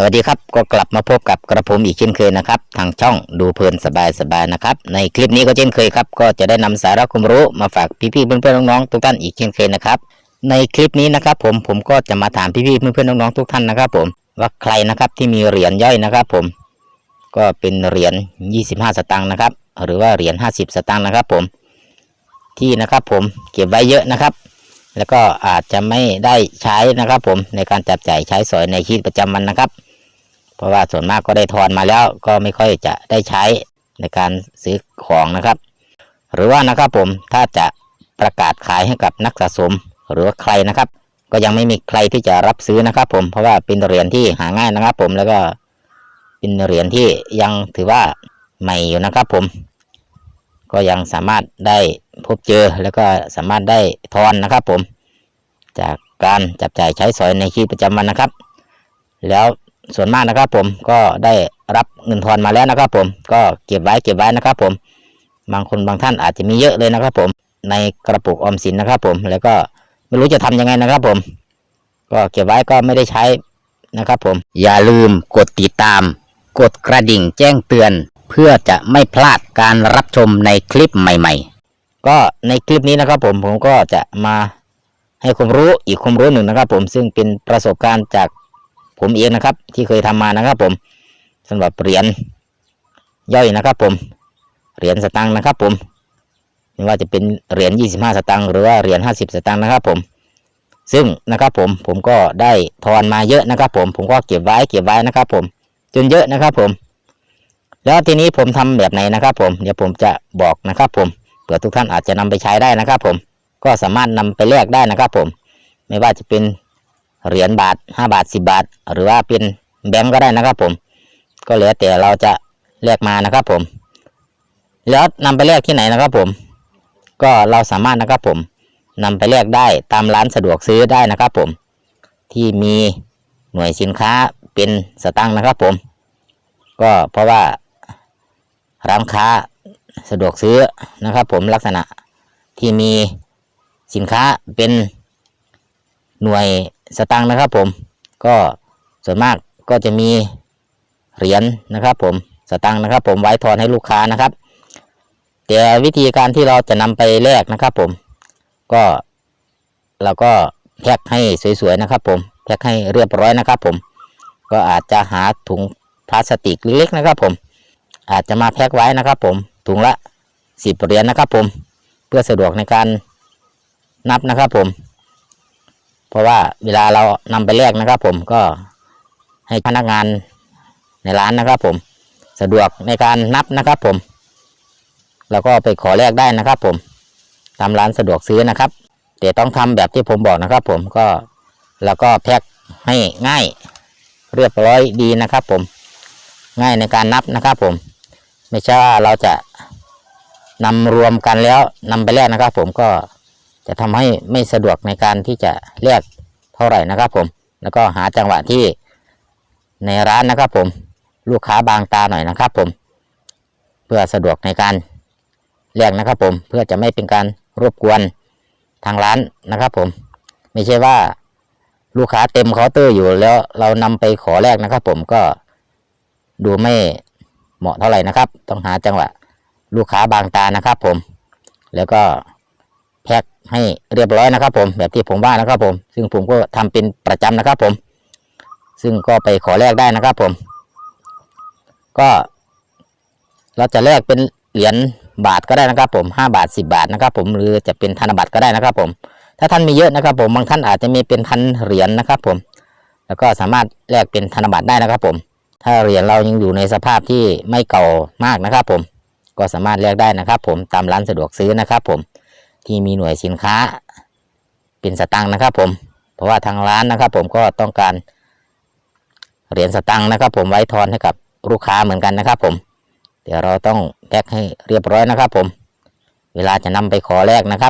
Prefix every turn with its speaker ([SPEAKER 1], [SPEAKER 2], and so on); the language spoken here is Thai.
[SPEAKER 1] สวัสดีครับก็กลับมาพบกับกระผมอีกเช่นเคยนะครับ ทางช่องดูเพลินสบายๆนะครับ ในคลิปนี้ก็เช่นเคยครับ ก็จะได้นำสาระความรู้มาฝากพี่ๆเพื่อนๆน้องๆทุกท่านอีกเช่นเคยนะครับ ในคลิปนี้นะครับ ผมผมก็จะมาถามพี่ๆเพื่อนๆน้องๆทุกท่านนะครับ ผมว่าใครนะครับที่มีเหรียญย่อยนะครับ ผม ก็เป็นเหรียญ25 สตางค์นะครับ หรือว่าเหรียญ50 สตางค์นะครับ ผม ที่นะครับ ผมเก็บไว้เยอะนะครับแล้วก็อาจจะไม่ได้ใช้นะครับ ผมในการจับจ่ายใช้สอยในชีวิตประจำวันนะครับ เพราะว่าส่วนมากก็ได้ทอนมาแล้วก็ไม่ค่อยจะได้ใช้ในการซื้อของนะครับ หรือว่านะครับผมถ้าจะประกาศขายให้กับนักสะสมหรือว่าใครนะครับ ก็ยังไม่มีใครที่จะรับซื้อนะครับ ผมเพราะว่าเป็นเหรียญที่หาง่ายนะครับ ผมแล้วก็เป็นเหรียญที่ยังถือว่าใหม่อยู่นะครับ ผม ก็ยังสามารถได้พบเจอแล้วก็สามารถได้ทอนนะครับ ผม จากการจับจ่ายใช้สอยในชีวิตประจำวันนะครับ แล้ว ส่วนมากนะครับผมก็ได้รับเงินทอนมาแล้วนะครับผมก็เก็บไว้เก็บไว้นะครับผมบางคนบางท่านอาจจะมีเยอะเลยนะครับผมในกระปุกออมสินนะครับผมแล้วก็ไม่รู้จะทำยังไงนะครับผม ก็เก็บไว้ก็ไม่ได้ใช้นะครับผมอย่าลืมกดติดตาม กดกระดิ่งแจ้งเตือน เพื่อจะไม่พลาดการรับชมในคลิปใหม่ ๆ ก็ในคลิปนี้นะครับผมผมก็จะมาให้ความรู้อีกความรู้หนึ่งนะครับผมซึ่งเป็นประสบการณ์จาก ผมเองนะครับ ที่เคยทำมานะครับ ผมสำหรับเหรียญย่อยนะครับ ผมเหรียญสตังค์นะครับ ผมไม่ว่าจะเป็นเหรียญ25 สตังค์หรือว่าเหรียญ50 สตังค์นะครับ ผม ซึ่งนะครับ ผมผมก็ได้ทอนมาเยอะนะครับ ผมผมก็เก็บไว้เก็บไว้นะครับ ผม จนเยอะนะครับ ผม แล้วทีนี้ผมทำแบบไหนนะครับ ผมเดี๋ยวผมจะบอกนะครับ ผมเผื่อทุกท่านอาจจะนำไปใช้ได้นะครับ ผมก็สามารถนำไปแลกได้นะครับ ผม ไม่ว่าจะเป็น เหรียญบาทห้าบาทสิบาท หรือว่าเป็นแบงก์ก็ได้นะครับผม ก็เหลือแต่เราจะแลกมานะครับผม แล้วนำไปแลกที่ไหนนะครับผม ก็เราสามารถนะครับผมนำไปแลกได้ตามร้านสะดวกซื้อได้นะครับผม ที่มีหน่วยสินค้าเป็นสตังค์นะครับผม ก็เพราะว่าร้านค้าสะดวกซื้อนะครับผมลักษณะที่มีสินค้าเป็นหน่วย สตังค์นะครับ ผม ก็ส่วนมากก็จะมีเหรียญนะครับ ผมสตังค์นะครับ ผมไว้ทอนให้ลูกค้านะครับ แต่วิธีการที่เราจะนำไปแลกนะครับ ผม ก็เราก็แพ็คให้สวยๆนะครับ ผมแพ็คให้เรียบร้อยนะครับ ผม ก็อาจจะหาถุงพลาสติกเล็กๆนะครับ ผม อาจจะมาแพ็คไว้นะครับ ผมถุงละสิบเหรียญนะครับ ผม เพื่อสะดวกในการนับนะครับ ผม เพราะว่าเวลาเรานำไปแลกนะครับ ผมก็ให้พนักงานในร้านนะครับ ผมสะดวกในการนับนะครับ ผม แล้วก็ไปขอแลกได้นะครับ ผมตามร้านสะดวกซื้อนะครับแต่ต้องทำแบบที่ผมบอกนะครับ ผมก็แล้วก็แพ็คให้ง่าย เรียบร้อยดีนะครับ ผมง่ายในการนับนะครับ ผม ไม่ใช่ว่าเราจะนำรวมกันแล้วนำไปแลกนะครับ ผมก็ จะทำให้ไม่สะดวกในการที่จะแลกเท่าไหร่นะครับผม แล้วก็หาจังหวะที่ในร้านนะครับผม ลูกค้าบางตาหน่อยนะครับผม เพื่อสะดวกในการแลกนะครับผม เพื่อจะไม่เป็นการรบกวนทางร้านนะครับผม ไม่ใช่ว่าลูกค้าเต็มเคาน์เตอร์อยู่แล้วเรานำไปขอแลกนะครับ ผมก็ดูไม่เหมาะเท่าไหร่นะครับ ต้องหาจังหวะลูกค้าบางตานะครับ ผม แล้วก็แพ็ค ให้เรียบร้อยนะครับ ผมแบบที่ผมว่านะครับ ผม ซึ่งผมก็ทำเป็นประจำนะครับ ผม ซึ่งก็ไปขอแลกได้นะครับ ผม ก็เราจะแลกเป็นเหรียญบาทก็ได้นะครับ ผมห้าบาทสิบาทนะครับ ผมหรือจะเป็นธนบัตรก็ได้นะครับ ผม ถ้าท่านมีเยอะนะครับ ผมบางท่านอาจจะมีเป็นพันเหรียญนะครับ ผม แล้วก็สามารถแลกเป็นธนบัตรได้นะครับ ผม ถ้าเหรียญเรายังอยู่ในสภาพที่ไม่เก่ามากนะครับ ผม ก็สามารถแลกได้นะครับ ผมตามร้านสะดวกซื้อนะครับ ผม ที่มีหน่วยสินค้า เป็นสตังค์นะครับ ผม เพราะว่าทางร้านนะครับ ผมก็ต้องการเหรียญสตังค์นะครับ ผมไว้ทอนให้กับลูกค้าเหมือนกันนะครับ ผม เดี๋ยวเราต้องแพ็คให้เรียบร้อยนะครับ ผม เวลาจะนำไปขอแลกนะครับ